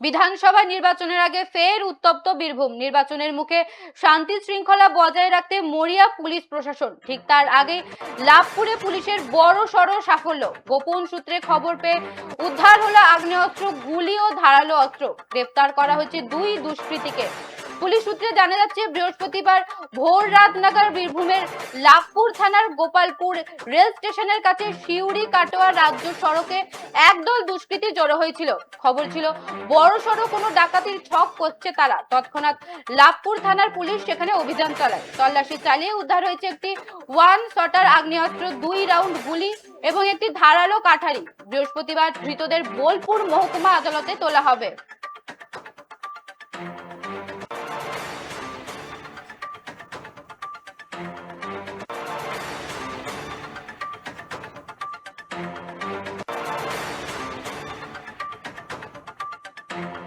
বিধানসভা নির্বাচনের আগে ফের উত্তপ্ত বীরভূম। নির্বাচনের মুখে শান্তি শৃঙ্খলা বজায় রাখতে মরিয়া পুলিশ প্রশাসন। ঠিক তার আগে লাভপুরে পুলিশের বড় সড় সাফল্য। গোপন সূত্রে খবর পেয়ে উদ্ধার হলো আগ্নেয়াস্ত্র, গুলি ও ধারালো অস্ত্র। গ্রেপ্তার করা হয়েছে দুই দুষ্কৃতীকে। পুলিশ সূত্রে জানা যাচ্ছে, বৃহস্পতিবার ভোর রাত নাগাদ বীরভূমের লাভপুর থানার গোপালপুর রেল স্টেশনের কাছে শিউরি কাটোয়া রাজ্য সড়কে একদল দুষ্কৃতী জড়ো হয়েছিল। খবর ছিল বড় সড়ো কোনো ডাকাতির ছক করছে তারা। তৎক্ষণাৎ লাভপুর থানার পুলিশ সেখানে অভিযান চালায়। তল্লাশি চালিয়ে উদ্ধার হয়েছে একটি ওয়ান শটার আগ্নেয়াস্ত্র, দুই রাউন্ড গুলি এবং একটি ধারালো কাঠারি। বৃহস্পতিবার ধৃতদের বোলপুর মহকুমা আদালতে তোলা হবে।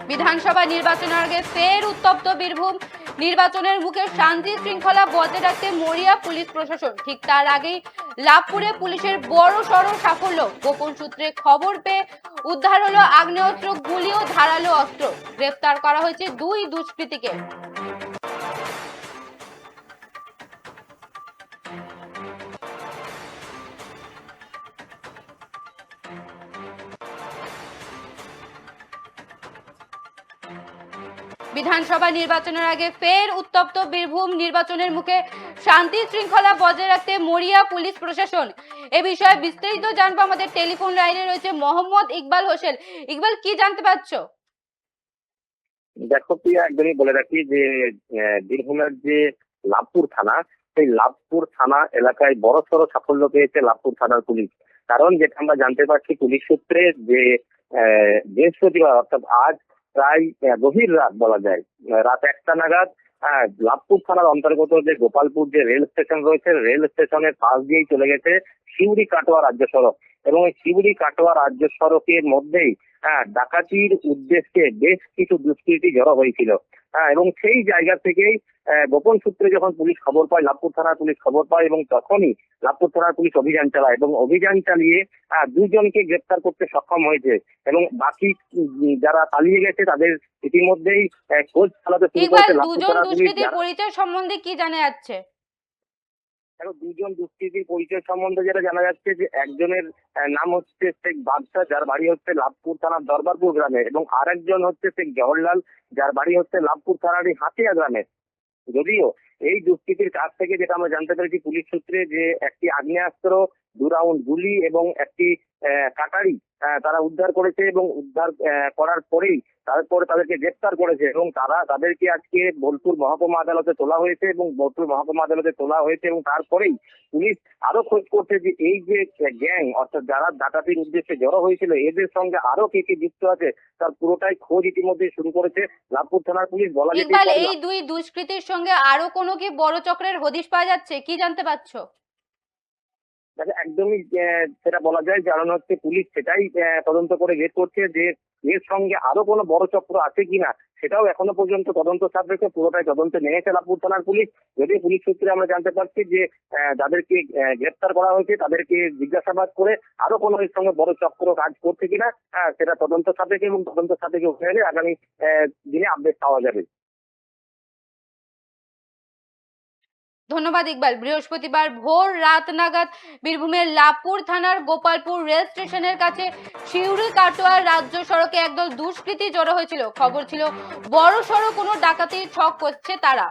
বিধানসভা নির্বাচনের আগে ফের উত্তপ্ত বীরভূম। নির্বাচনের মুখে শান্তি শৃঙ্খলা বজায় রাখতে মরিয়া পুলিশ প্রশাসন। ঠিক তার আগেই লাভপুরে পুলিশের বড় সড় সাফল্য। গোপন সূত্রে খবর পেয়ে উদ্ধার হলো আগ্নেয়াস্ত্র গুলি ও ধারালো অস্ত্র। গ্রেফতার করা হয়েছে দুই দুষ্কৃতীকে। বিধানসভা নির্বাচনের আগে ফের উত্তপ্ত বীরভূম নির্বাচনের মুখে শান্তি শৃঙ্খলা বজায় রাখতে মরিয়া পুলিশ প্রশাসন। এ বিষয়ে বিস্তারিত জানব আমাদের টেলিফোন লাইনে রয়েছে মোহাম্মদ ইকবাল হোসেন। ইকবাল, কি জানতে পারছ? দেখো তুই একদমই বলে রাখি যে বীরভূমের যে লাভপুর থানা, সেই লাভপুর থানা এলাকায় বড় সড় সাফল্য পেয়েছে লাভপুর থানার পুলিশ। কারণ যেটা আমরা জানতে পারছি, পুলিশ সূত্রে যে বৃহস্পতিবার, অর্থাৎ আজ প্রায় গভীর রাত বলা যায়। রাত একটা নাগাদ লাভপুর থানার অন্তর্গত যে গোপালপুর যে রেল স্টেশন রয়েছে, রেল স্টেশনের পাশ দিয়েই চলে গেছে শিউরি কাটোয়া রাজ্য সড়ক। এবং এই শিউরি কাটোয়া রাজ্য সড়কের মধ্যেই হ্যাঁ ডাকাতির উদ্দেশ্যে বেশ কিছু দুষ্কৃতী জড়ো হয়েছিল। হ্যাঁ এবং সেই জায়গা থেকেই গোপন সূত্রে যখন পুলিশ খবর পায় লাভপুর থানার পুলিশ খবর পায় এবং তখনই লাভপুর থানার পুলিশ অভিযান চালায় এবং অভিযান চালিয়ে দুজনকে গ্রেপ্তার করতে সক্ষম হয়েছে এবং বাকি যারা পালিয়ে গেছে তাদের ইতিমধ্যেই খোঁজ চালাতে শুরু করেছে লাভপুর থানার পুলিশ পরিচয় সম্বন্ধে কি জানা যাচ্ছে? দেখো, দুজন দুষ্কৃতির পরিচয় সম্বন্ধে যেটা জানা যাচ্ছে যে একজনের নাম হচ্ছে শেখ বাদশাহ, যার বাড়ি হচ্ছে লাভপুর থানার দরবারপুর গ্রামে, এবং আরেকজন হচ্ছে শেখ জওহরলাল, যার বাড়ি হচ্ছে লাভপুর থানার হাতিয়া গ্রামে। যদিও এই দুষ্কৃতির কাছ থেকে যেটা আমরা জানতে পেরেছি, পুলিশ সূত্রে যে একটি আগ্নেয়াস্ত্র দু রাউন্ড গুলি এবং একটি কাটারি তারা উদ্ধার করেছে এবং উদ্ধার করার পরেই তারপরে তাদেরকে গ্রেপ্তার করেছে এবং তারা তাদেরকে আজকে বোলপুর মহকুমা আদালতে তোলা হয়েছে এবং বোলপুর মহকুমা আদালতে তোলা হয়েছে এবং তারপরেই পুলিশ আরও খোঁজ করছে যে এই যে গ্যাং অর্থাৎ যারা ডাকাতির উদ্দেশ্যে জড়ো হয়েছিল এদের সঙ্গে আরও কে কে যুক্ত আছে তার পুরোটাই খোঁজ ইতিমধ্যে শুরু করেছে লাভপুর থানার পুলিশ বলা যেতে এই দুই দুষ্কৃতীর সঙ্গে আরও কোনো কি বড় চক্রের হদিশ পাওয়া যাচ্ছে? কি জানতে পারছ? একদমই সেটা বলা যায় কারণ হচ্ছে পুলিশ সেটাই তদন্ত করে বের করছে যে এর সঙ্গে আরও কোনো বড় চক্র আছে কিনা সেটাও এখনও পর্যন্ত তদন্ত সাপেক্ষে পুরোটাই তদন্তে নেমেছে লাভপুর থানার পুলিশ। যদি পুলিশ সূত্রে আমরা জানতে পারছি যে যাদেরকে গ্রেপ্তার করা হয়েছে তাদেরকে জিজ্ঞাসাবাদ করে আরও কোনো এর সঙ্গে বড় চক্র কাজ করছে কিনা আহ, সেটা তদন্ত সাপেক্ষে এবং তদন্ত সাপেক্ষে হয়ে এলে আগামী দিনে আপডেট পাওয়া যাবে। ধন্যবাদ ইকবাল। বৃহস্পতিবার ভোর রাত নাগাদ বীরভূমের লাপুর থানার গোপালপুর রেল স্টেশনের কাছে শিউরি কাটোয়ার রাজ্য সড়কে একদল দুষ্কৃতী জড়ো হয়েছিল। খবর ছিল, বড় সড়ো কোনো ডাকাতির ছক করছে তারা।